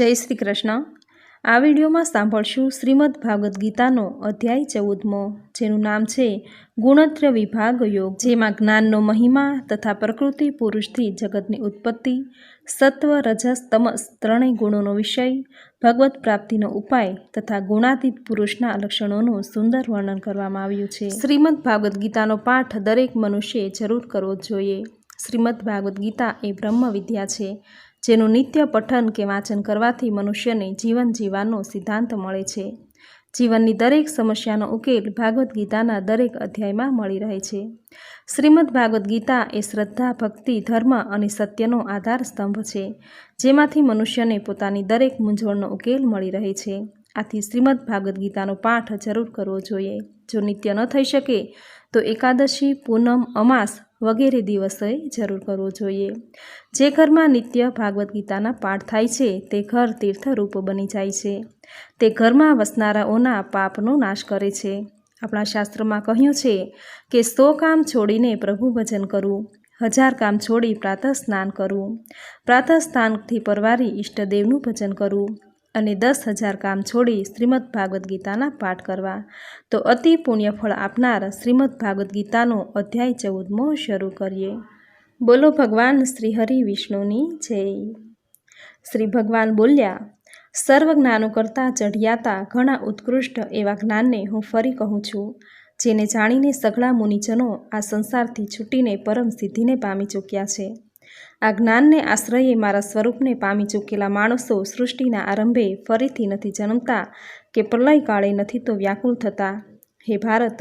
જય શ્રી કૃષ્ણ. આ વિડીયોમાં સાંભળશું શ્રીમદ ભાગવદ્ ગીતાનો અધ્યાય ચૌદમો, જેનું નામ છે ગુણત્ર વિભાગ યોગ. જેમાં જ્ઞાનનો મહિમા તથા પ્રકૃતિ પુરુષથી જગતની ઉત્પત્તિ, સત્વ, રજસ, તમસ ત્રણેય ગુણોનો વિષય ભગવત પ્રાપ્તિનો ઉપાય તથા ગુણાતીત પુરુષના લક્ષણોનું સુંદર વર્ણન કરવામાં આવ્યું છે. શ્રીમદ ભાગવદ્ ગીતાનો પાઠ દરેક મનુષ્યે જરૂર કરવો જોઈએ. શ્રીમદ ભાગવદ્ ગીતા એ બ્રહ્મ વિદ્યા છે. જેનું નિત્ય પઠન કે વાંચન કરવાથી મનુષ્યને જીવન જીવવાનો સિદ્ધાંત મળે છે. જીવનની દરેક સમસ્યાનો ઉકેલ ભાગવદ્ ગીતાના દરેક અધ્યાયમાં મળી રહે છે. શ્રીમદ ભાગવદ્ ગીતા એ શ્રદ્ધા, ભક્તિ, ધર્મ અને સત્યનો આધાર સ્તંભ છે, જેમાંથી મનુષ્યને પોતાની દરેક મૂંઝવણનો ઉકેલ મળી રહે છે. આથી શ્રીમદ ભાગવદ્ ગીતાનો પાઠ જરૂર કરવો જોઈએ. જો નિત્ય ન થઈ શકે, તો એકાદશી, પૂનમ, અમાસ વગેરે દિવસે જરૂર કરવો જોઈએ. જે ઘરમાં નિત્ય ભાગવદ્ ગીતાના પાઠ થાય છે, તે ઘર તીર્થરૂપ બની જાય છે. તે ઘરમાં વસનારાઓના પાપનો નાશ કરે છે. આપણા શાસ્ત્રમાં કહ્યું છે કે, સો કામ છોડીને પ્રભુ ભજન કરવું હજાર કામ છોડી પ્રાતઃ સ્નાન કરવું પ્રાતઃ સ્નાનથી પરવારી ઈષ્ટદેવનું ભજન કરવું અને દસ હજાર કામ છોડી શ્રીમદ ભાગવદ્ ગીતાના પાઠ કરવા. તો અતિ પુણ્યફળ આપનાર શ્રીમદ ભાગવદ્ ગીતાનો અધ્યાય ચૌદમો શરૂ કરીએ. બોલો ભગવાન શ્રી હરિ વિષ્ણુની જય. શ્રી ભગવાન બોલ્યા, સર્વ જ્ઞાનો કરતાં ચઢિયાતા ઘણા ઉત્કૃષ્ટ એવા જ્ઞાનને હું ફરી કહું છું, જેને જાણીને સઘળા મુનિજનો આ સંસારથી છૂટીને પરમ સિદ્ધિને પામી ચૂક્યા છે. આ જ્ઞાનને આશ્રયે મારા સ્વરૂપને પામી ચૂકેલા માણસો સૃષ્ટિના આરંભે ફરીથી નથી જન્મતા કે પ્રલય કાળે નથી તો વ્યાકુળ થતા. હે ભારત,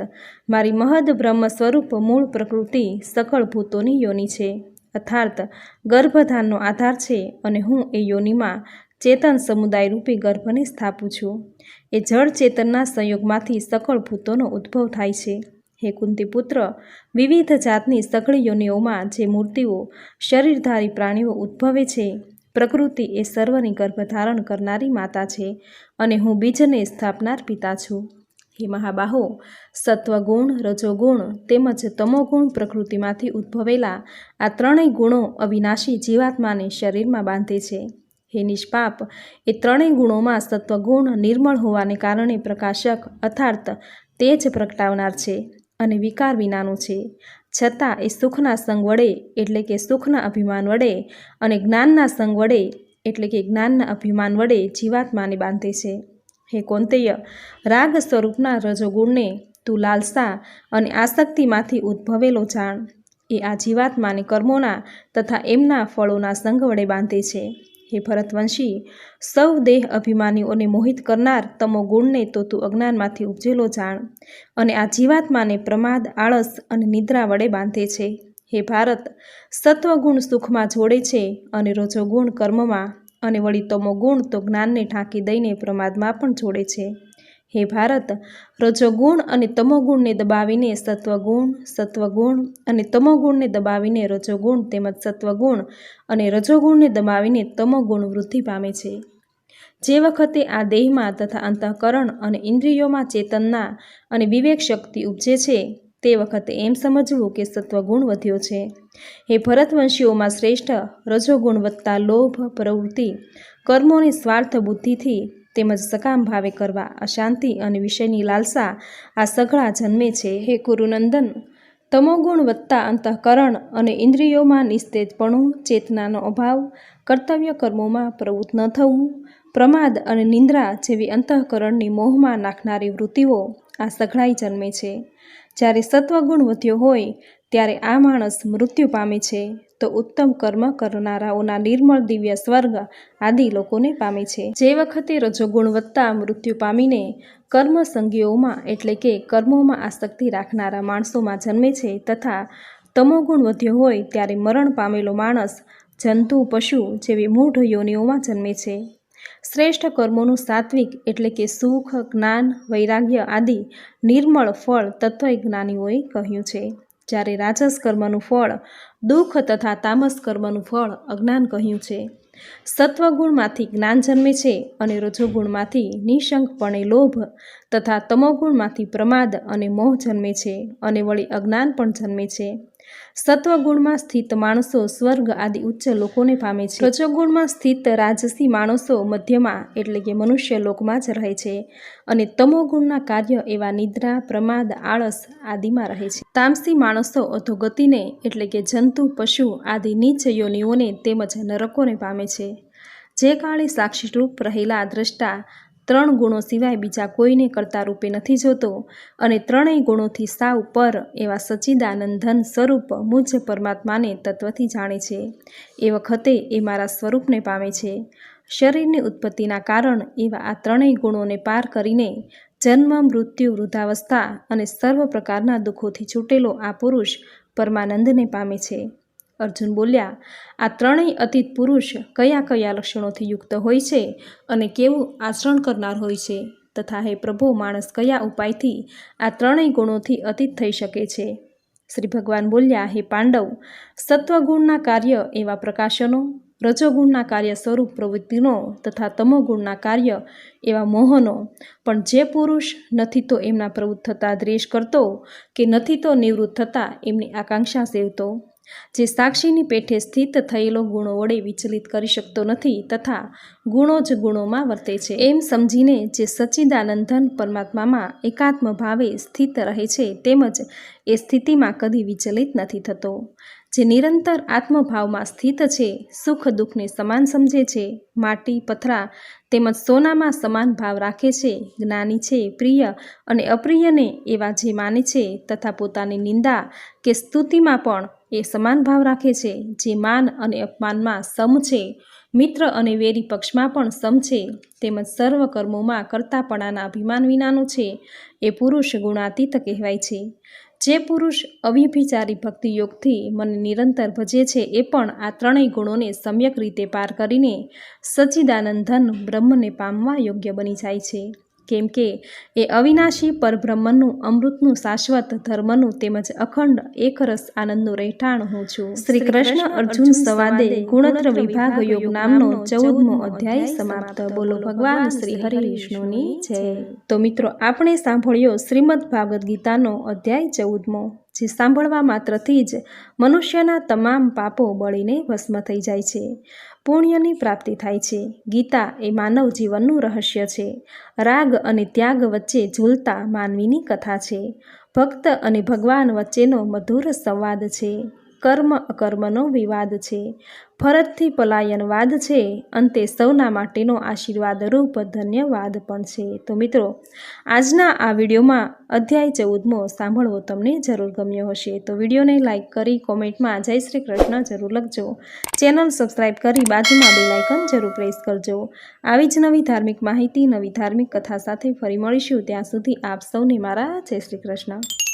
મારી મહદ બ્રહ્મ સ્વરૂપ મૂળ પ્રકૃતિ સકળ ભૂતોની યોની છે. અર્થાત ગર્ભધાનનો આધાર છે અને હું એ યોનિમાં ચેતન સમુદાય રૂપી ગર્ભને સ્થાપું છું. એ જળ ચેતનના સંયોગમાંથી સકળ ભૂતોનો ઉદ્ભવ થાય છે. હે કુંતીપુત્ર, વિવિધ જાતની સઘળી યોનિઓમાં જે મૂર્તિઓ, શરીરધારી પ્રાણીઓ ઉદ્ભવે છે, પ્રકૃતિ એ સર્વની ગર્ભધારણ કરનારી માતા છે અને હું બીજને સ્થાપનાર પિતા છું. હે મહાબાહો, સત્વગુણ, રજોગુણ તેમજ તમોગુણ પ્રકૃતિમાંથી ઉદ્ભવેલા આ ત્રણેય ગુણો અવિનાશી જીવાત્માને શરીરમાં બાંધે છે. હે નિષ્પાપ, એ ત્રણેય ગુણોમાં સત્વગુણ નિર્મળ હોવાને કારણે પ્રકાશક અર્થાત તેજ પ્રગટાવનાર છે. અને વિકાર વિનાનું છે. છતાં એ સુખના સંગ વડે એટલે કે સુખના અભિમાન વડે અને જ્ઞાનના સંગ વડે એટલે કે જ્ઞાનના અભિમાન વડે જીવાત્માને બાંધે છે. હે કોંતેય, રાગ સ્વરૂપના રજોગુણને તું લાલસા અને આસક્તિમાંથી ઉદ્ભવેલો જાણ. એ આ જીવાત્માને કર્મોના તથા એમના ફળોના સંગ વડે બાંધે છે. હે ભરતવંશી, સૌ દેહ અભિમાનીઓને મોહિત કરનાર તમો ગુણને તો તું અજ્ઞાનમાંથી ઉપજેલો જાણ અને આ જીવાત્માને પ્રમાદ, આળસ અને નિદ્રા વડે બાંધે છે. હે ભારત, સત્વગુણ સુખમાં જોડે છે અને રજોગુણ કર્મમાં અને વળી તમો ગુણ તો જ્ઞાનને ઢાંકી દઈને પ્રમાદમાં પણ જોડે છે. હે ભારત રજોગુણ અને તમોગુણને દબાવીને સત્વગુણ સત્વગુણ અને તમોગુણને દબાવીને રજોગુણ તેમજ સત્વગુણ અને રજોગુણને દબાવીને તમોગુણ વૃદ્ધિ પામે છે. જે વખતે આ દેહમાં તથા અંતઃકરણ અને ઇન્દ્રિયોમાં ચેતનના અને વિવેક શક્તિ ઉપજે છે, તે વખતે એમ સમજવું કે સત્વગુણ વધ્યો છે. હે ભરતવંશીઓમાં શ્રેષ્ઠ રજોગુણ વત્તા લોભ, પ્રવૃત્તિ, કર્મોની સ્વાર્થ બુદ્ધિથી તેમજ સકામ ભાવે કરવા અશાંતિ અને વિષયની લાલસા આ સઘળા જન્મે છે. હે કુરુનંદન તમોગુણ વધતા અંતઃકરણ અને ઇન્દ્રિયોમાં નિસ્તેજપણું, ચેતનાનો અભાવ, કર્તવ્ય કર્મોમાં પ્રવૃત્ત ન થવું, પ્રમાદ અને નિંદ્રા જેવી અંતઃકરણની મોહમાં નાખનારી વૃત્તિઓ આ સઘળાઈ જન્મે છે. જ્યારે સત્વગુણ વધ્યો હોય, ત્યારે આ માણસ મૃત્યુ પામે છે. તો ઉત્તમ કર્મ કરનારાઓના નિર્મળ દિવ્ય સ્વર્ગ આદિ લોકોને પામે છે. જે વખતે રજોગુણ ગુણવત્તા મૃત્યુ પામીને કર્મ સંગીઓમાં એટલે કે કર્મોમાં આસક્તિ રાખનારા માણસોમાં જન્મે છે તથા તમોગુણ વધ્યો હોય ત્યારે મરણ પામેલો માણસ જંતુ, પશુ જેવી મૂઢ યોનિઓમાં જન્મે છે. શ્રેષ્ઠ કર્મોનું સાત્વિક એટલે કે સુખ, જ્ઞાન, વૈરાગ્ય આદિ નિર્મળ ફળ તત્વજ્ઞાનીઓએ કહ્યું છે. જ્યારે રાજસ કર્મનું ફળ, દુઃખ તથા તામસ કર્મનું ફળ અજ્ઞાન કહ્યું છે. સત્વગુણમાંથી જ્ઞાન જન્મે છે અને રજોગુણમાંથી નિશંકપણે લોભ તથા તમોગુણમાંથી પ્રમાદ અને મોહ જન્મે છે અને વળી અજ્ઞાન પણ જન્મે છે. સત્વગુણમાં સ્થિત માણસો સ્વર્ગ આદિ ઉચ્ચ લોકોને પામે છે. રજોગુણમાં સ્થિત રાજસી માણસો મધ્યમાં એટલે કે મનુષ્ય લોકમાં જ રહે છે અને તમોગુણના કાર્ય એવા નિદ્રા, પ્રમાદ, આળસ આદિમાં રહે છે. તામસી માણસો અધોગતિને એટલે કે જંતુ, પશુ આદિ નીચ યોનિઓને તેમજ નરકોને પામે છે. જે કાળે સાક્ષીરૂપ રહેલા દ્રષ્ટા ત્રણ ગુણો સિવાય બીજા કોઈને કરતા રૂપે નથી જોતો અને ત્રણેય ગુણોથી સાવ પર એવા સચ્ચિદાનંદન સ્વરૂપ મુજ પરમાત્માને તત્વથી જાણે છે. એ વખતે એ મારા સ્વરૂપને પામે છે. શરીરની ઉત્પત્તિના કારણ એવા આ ત્રણેય ગુણોને પાર કરીને જન્મ, મૃત્યુ, વૃદ્ધાવસ્થા અને સર્વ પ્રકારના દુઃખોથી છૂટેલો આ પુરુષ પરમાનંદને પામે છે. અર્જુન બોલ્યા, આ ત્રણેય અતીત પુરુષ કયા કયા લક્ષણોથી યુક્ત હોય છે અને કેવું આચરણ કરનાર હોય છે? તથા હે પ્રભુ, માણસ કયા ઉપાયથી આ ત્રણેય ગુણોથી અતીત થઈ શકે છે? શ્રી ભગવાન બોલ્યા, હે પાંડવ, સત્વગુણના કાર્ય એવા પ્રકાશનો, રજોગુણના કાર્ય સ્વરૂપ પ્રવૃત્તિનો તથા તમોગુણના કાર્ય એવા મોહનો. પણ જે પુરુષ નથી તો એમના પ્રવૃત્ત થતા દ્વેષ કરતો કે નથી તો નિવૃત્ત થતાં એમની આકાંક્ષા સેવતો. જે સાક્ષીની પેઠે સ્થિત થયેલો ગુણો વડે વિચલિત કરી શકતો નથી તથા ગુણો જ ગુણોમાં વર્તે છે. એમ સમજીને જે સચ્ચિદાનંદન પરમાત્મામાં એકાત્મ ભાવે સ્થિત રહે છે તેમજ એ સ્થિતિમાં કદી વિચલિત નથી થતો. જે નિરંતર આત્મભાવમાં સ્થિત છે, સુખ દુઃખને સમાન સમજે છે, માટી, પથરા તેમજ સોનામાં સમાન ભાવ રાખે છે, જ્ઞાની છે, પ્રિય અને અપ્રિયને એવા જે માને છે તથા પોતાની નિંદા કે સ્તુતિમાં પણ એ સમાન ભાવ રાખે છે, જે માન અને અપમાનમાં સમ છે. મિત્ર અને વેરી પક્ષમાં પણ સમ છે. તેમજ સર્વ કર્મોમાં કરતાપણાના અભિમાન વિનાનો છે. એ પુરુષ ગુણાતીત કહેવાય છે. જે પુરુષ અવ્યભિચારી ભક્તિ યોગથી મને નિરંતર ભજે છે, એ પણ આ ત્રણેય ગુણોને સમ્યક રીતે પાર કરીને સચ્ચિદાનંદન બ્રહ્મને પામવા યોગ્ય બની જાય છે. કેમ કે એ અવિનાશી પરબ્રહ્મનું અમૃતનું શાશ્વત ધર્મનું તેમજ અખંડ એકરસ આનંદનું રહેઠાણ હું છું. શ્રી કૃષ્ણ અર્જુન સંવાદે ગુણત્ર વિભાગ યોગ નામનો ચૌદમો અધ્યાય સમાપ્ત. બોલો ભગવાન શ્રી હરિ વિષ્ણુની જય. તો મિત્રો આપણે સાંભળ્યો શ્રીમદ ભાગવદ્ ગીતાનો અધ્યાય ચૌદમો. જે સાંભળવા માત્રથી જ મનુષ્યના તમામ પાપો બળીને ભસ્મ થઈ જાય છે. પુણ્યની પ્રાપ્તિ થાય છે. ગીતા એ માનવ જીવનનું રહસ્ય છે. રાગ અને ત્યાગ વચ્ચે ઝૂલતા માનવીની કથા છે. ભક્ત અને ભગવાન વચ્ચેનો મધુર સંવાદ છે. કર્મ અકર્મનો વિવાદ છે. ફરજથી પલાયનવાદ છે. અંતે સૌના માટેનો આશીર્વાદરૂપ ધન્યવાદ પણ છે. તો મિત્રો, આજના આ વિડીયોમાં અધ્યાય ચૌદમો સાંભળવો તમને જરૂર ગમ્યો હશે. તો વિડીયોને લાઇક કરી કોમેન્ટમાં જય શ્રી કૃષ્ણ જરૂર લખજો. ચેનલ સબસ્ક્રાઈબ કરી બાજુમાં બે લાઇકન જરૂર પ્રેસ કરજો. આવી જ નવી ધાર્મિક માહિતી, નવી ધાર્મિક કથા સાથે ફરી મળીશું. ત્યાં સુધી આપ સૌને મારા જય શ્રી કૃષ્ણ.